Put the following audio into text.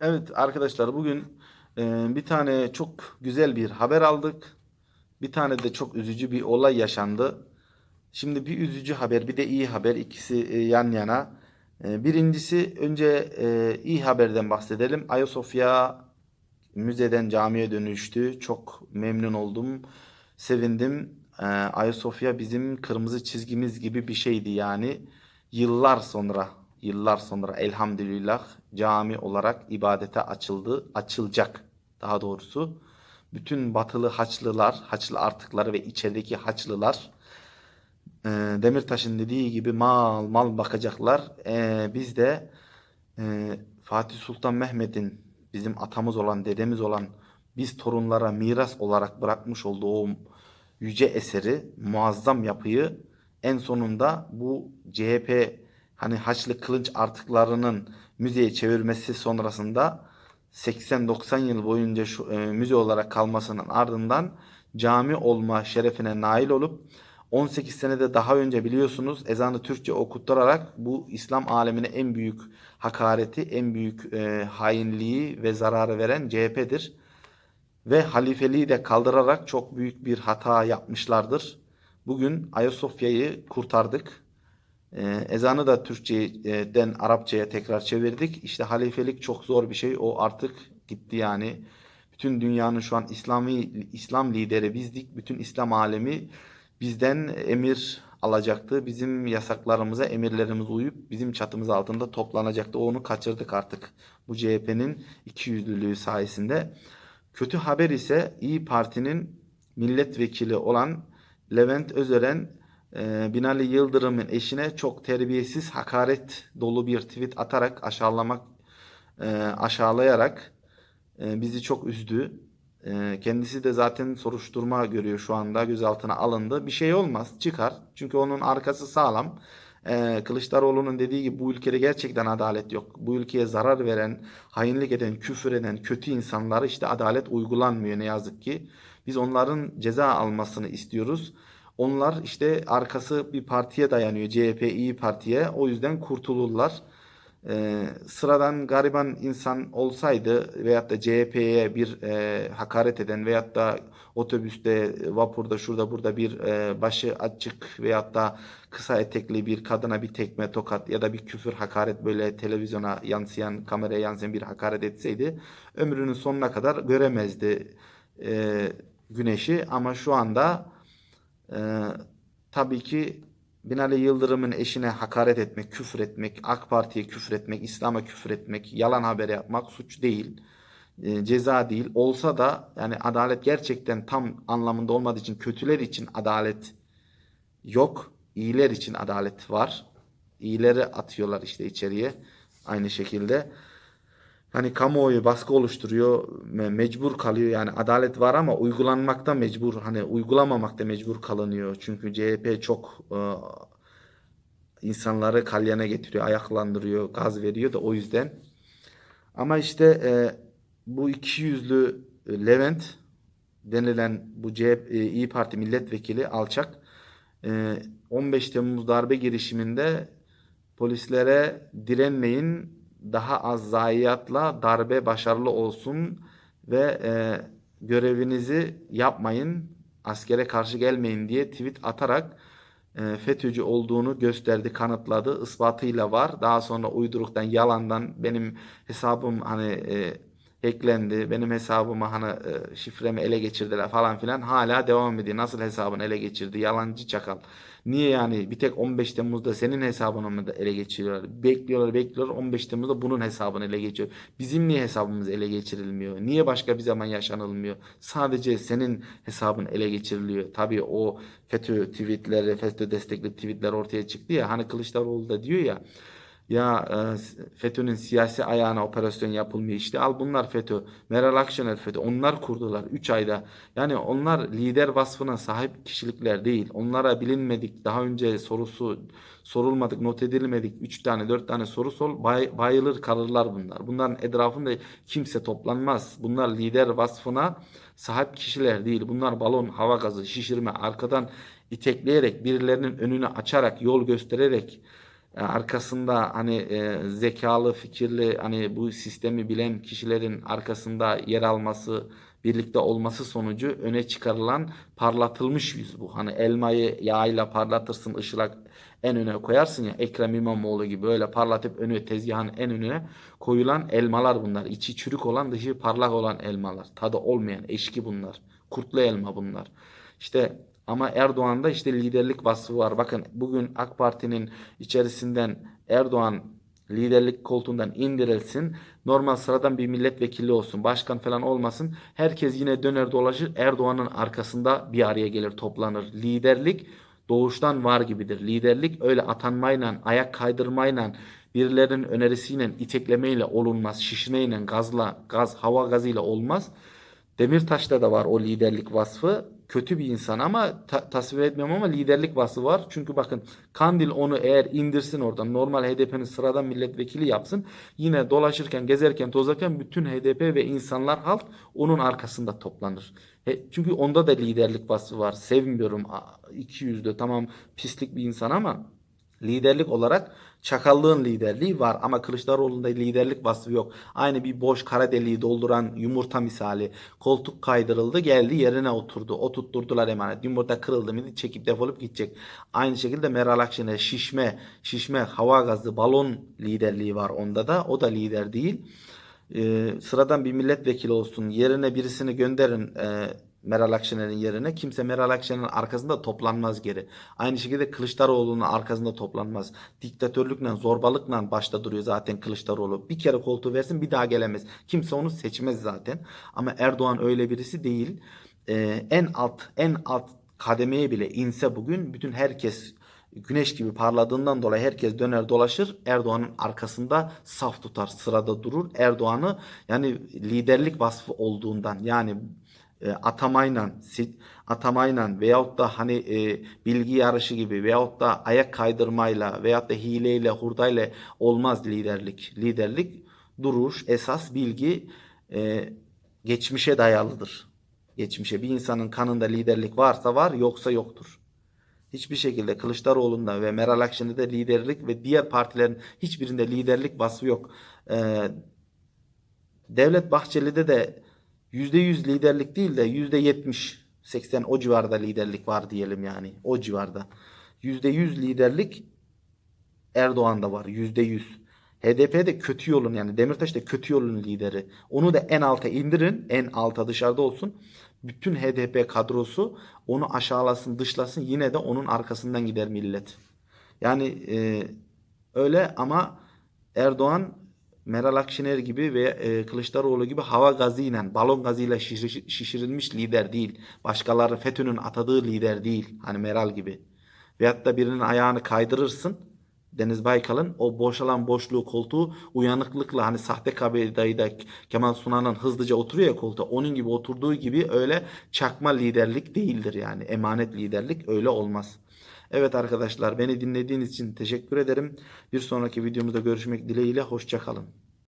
Evet arkadaşlar bugün e, bir tane çok güzel bir haber aldık. Bir tane de çok üzücü bir olay yaşandı. Şimdi bir üzücü haber bir de iyi haber ikisi e, yan yana. E, birincisi önce e, iyi haberden bahsedelim. Ayasofya müzeden camiye dönüştü. Çok memnun oldum. Sevindim. E, Ayasofya bizim kırmızı çizgimiz gibi bir şeydi yani. Yıllar sonra, yıllar sonra elhamdülillah cami olarak ibadete açıldı, açılacak daha doğrusu. Bütün batılı Haçlılar, Haçlı artıkları ve içerideki Haçlılar e, Demirtaş'ın dediği gibi mal mal bakacaklar. E, biz de e, Fatih Sultan Mehmet'in bizim atamız olan, dedemiz olan biz torunlara miras olarak bırakmış olduğu o yüce eseri, muazzam yapıyı en sonunda bu CHP hani Haçlı kılıç artıklarının müzeye çevirmesi sonrasında 80-90 yıl boyunca şu e, müze olarak kalmasının ardından cami olma şerefine nail olup 18 senede daha önce biliyorsunuz ezanı Türkçe okutturarak bu İslam alemine en büyük hakareti, en büyük e, hainliği ve zararı veren CHP'dir. Ve halifeliği de kaldırarak çok büyük bir hata yapmışlardır. Bugün Ayasofya'yı kurtardık. Ee, ezanı da Türkçeden Arapçaya tekrar çevirdik. İşte halifelik çok zor bir şey. O artık gitti yani. Bütün dünyanın şu an İslami İslam lideri bizdik. Bütün İslam alemi bizden emir alacaktı. Bizim yasaklarımıza, emirlerimize uyup bizim çatımız altında toplanacaktı. Onu kaçırdık artık. Bu CHP'nin ikiyüzlülüğü sayesinde. Kötü haber ise İyi Parti'nin milletvekili olan Levent Özeren Binali Yıldırım'ın eşine çok terbiyesiz, hakaret dolu bir tweet atarak aşağılamak e, aşağılayarak e, bizi çok üzdü. E, kendisi de zaten soruşturma görüyor şu anda gözaltına alındı. Bir şey olmaz çıkar. Çünkü onun arkası sağlam. Kılıçdaroğlu'nun dediği gibi bu ülkede gerçekten adalet yok. Bu ülkeye zarar veren, hainlik eden, küfür eden kötü insanlara işte adalet uygulanmıyor ne yazık ki. Biz onların ceza almasını istiyoruz. Onlar işte arkası bir partiye dayanıyor. CHP İyi Parti'ye. O yüzden kurtulurlar. Ee, sıradan gariban insan olsaydı veyahut da CHP'ye bir e, hakaret eden veyahut da otobüste, vapurda, şurada burada bir e, başı açık veyahut da kısa etekli bir kadına bir tekme tokat ya da bir küfür hakaret böyle televizyona yansıyan, kameraya yansıyan bir hakaret etseydi ömrünün sonuna kadar göremezdi e, güneşi ama şu anda ee, tabii ki Binali Yıldırım'ın eşine hakaret etmek, küfür etmek, AK Parti'ye küfür etmek, İslam'a küfür etmek, yalan haber yapmak suç değil. Ee, ceza değil. Olsa da yani adalet gerçekten tam anlamında olmadığı için kötüler için adalet yok. İyiler için adalet var. İyileri atıyorlar işte içeriye. Aynı şekilde hani kamuoyu baskı oluşturuyor, me- mecbur kalıyor. Yani adalet var ama uygulanmakta mecbur, hani uygulamamakta mecbur kalınıyor. Çünkü CHP çok e, insanları kalyana getiriyor, ayaklandırıyor, gaz veriyor da o yüzden. Ama işte e, bu iki yüzlü e, Levent denilen bu CHP, e, İyi Parti milletvekili alçak e, 15 Temmuz darbe girişiminde polislere direnmeyin daha az zayiatla darbe başarılı olsun ve e, görevinizi yapmayın, askere karşı gelmeyin diye tweet atarak e, FETÖ'cü olduğunu gösterdi, kanıtladı. Ispatıyla var. Daha sonra uyduruktan, yalandan benim hesabım hani e, hacklendi. Benim hesabıma hani e, şifremi ele geçirdiler falan filan. Hala devam ediyor. Nasıl hesabını ele geçirdi? Yalancı çakal. Niye yani bir tek 15 Temmuz'da senin hesabını mı ele geçiriyorlar? Bekliyorlar bekliyorlar 15 Temmuz'da bunun hesabını ele geçiyor. Bizim niye hesabımız ele geçirilmiyor? Niye başka bir zaman yaşanılmıyor? Sadece senin hesabın ele geçiriliyor. Tabii o FETÖ tweetleri, FETÖ destekli tweetler ortaya çıktı ya. Hani Kılıçdaroğlu da diyor ya ya e, FETÖ'nün siyasi ayağına operasyon yapılmıyor işte. Al bunlar FETÖ. Meral Akşener FETÖ. Onlar kurdular 3 ayda. Yani onlar lider vasfına sahip kişilikler değil. Onlara bilinmedik. Daha önce sorusu sorulmadık, not edilmedik. 3 tane 4 tane soru sor. Bay, bayılır kalırlar bunlar. Bunların etrafında kimse toplanmaz. Bunlar lider vasfına sahip kişiler değil. Bunlar balon, hava gazı, şişirme, arkadan itekleyerek, birilerinin önünü açarak, yol göstererek arkasında hani e, zekalı, fikirli hani bu sistemi bilen kişilerin arkasında yer alması, birlikte olması sonucu öne çıkarılan parlatılmış yüz bu. Hani elmayı yağıyla parlatırsın, ışılak en öne koyarsın ya Ekrem İmamoğlu gibi öyle parlatıp önü tezgahın en önüne koyulan elmalar bunlar. İçi çürük olan dışı parlak olan elmalar. Tadı olmayan eşki bunlar. Kurtlu elma bunlar. İşte ama Erdoğan'da işte liderlik vasfı var. Bakın bugün AK Parti'nin içerisinden Erdoğan liderlik koltuğundan indirilsin. Normal sıradan bir milletvekili olsun. Başkan falan olmasın. Herkes yine döner dolaşır. Erdoğan'ın arkasında bir araya gelir toplanır. Liderlik doğuştan var gibidir. Liderlik öyle atanmayla, ayak kaydırmayla, birilerinin önerisiyle, iteklemeyle olunmaz. Şişmeyle, gazla, gaz, hava gazıyla olmaz. Demirtaş'ta da var o liderlik vasfı. Kötü bir insan ama ta- tasvir etmiyorum ama liderlik vasfı var. Çünkü bakın Kandil onu eğer indirsin oradan normal HDP'nin sıradan milletvekili yapsın. Yine dolaşırken, gezerken, tozarken bütün HDP ve insanlar halk onun arkasında toplanır. He- çünkü onda da liderlik vasfı var. Sevmiyorum. İki yüzlü tamam pislik bir insan ama liderlik olarak çakallığın liderliği var ama Kılıçdaroğlu'nda liderlik vasfı yok. Aynı bir boş kara deliği dolduran yumurta misali. Koltuk kaydırıldı geldi yerine oturdu. Oturtturdular emanet. Yumurta kırıldı mı çekip defolup gidecek. Aynı şekilde Meral Akşener şişme, şişme, hava gazı, balon liderliği var onda da. O da lider değil. Ee, sıradan bir milletvekili olsun. Yerine birisini gönderin e, Meral Akşener'in yerine. Kimse Meral Akşener'in arkasında toplanmaz geri. Aynı şekilde Kılıçdaroğlu'nun arkasında toplanmaz. Diktatörlükle, zorbalıkla başta duruyor zaten Kılıçdaroğlu. Bir kere koltuğu versin bir daha gelemez. Kimse onu seçmez zaten. Ama Erdoğan öyle birisi değil. Ee, en alt en alt kademeye bile inse bugün bütün herkes güneş gibi parladığından dolayı herkes döner dolaşır. Erdoğan'ın arkasında saf tutar, sırada durur. Erdoğan'ı yani liderlik vasfı olduğundan yani e, atamayla, si- atamayla veyahut da hani e, bilgi yarışı gibi veyahut da ayak kaydırmayla veyahut da hileyle, hurdayla olmaz liderlik. Liderlik duruş, esas bilgi e, geçmişe dayalıdır. Geçmişe bir insanın kanında liderlik varsa var, yoksa yoktur. Hiçbir şekilde Kılıçdaroğlu'nda ve Meral Akşener'de liderlik ve diğer partilerin hiçbirinde liderlik vasfı yok. Ee, Devlet Bahçeli'de de %100 liderlik değil de %70, 80 o civarda liderlik var diyelim yani. O civarda. %100 liderlik Erdoğan'da var. %100. HDP de kötü yolun yani Demirtaş da kötü yolun lideri. Onu da en alta indirin. En alta dışarıda olsun. Bütün HDP kadrosu onu aşağılasın, dışlasın. Yine de onun arkasından gider millet. Yani e, öyle ama Erdoğan Meral Akşener gibi ve e, Kılıçdaroğlu gibi hava gazıyla, balon gazıyla şişir- şişirilmiş lider değil. Başkaları FETÖ'nün atadığı lider değil. Hani Meral gibi. Veyahut da birinin ayağını kaydırırsın. Deniz Baykal'ın o boşalan boşluğu koltuğu uyanıklıkla hani sahte kabadayı da Kemal Sunal'ın hızlıca oturuyor ya koltuğa. Onun gibi oturduğu gibi öyle çakma liderlik değildir yani. Emanet liderlik öyle olmaz. Evet arkadaşlar beni dinlediğiniz için teşekkür ederim. Bir sonraki videomuzda görüşmek dileğiyle hoşça kalın.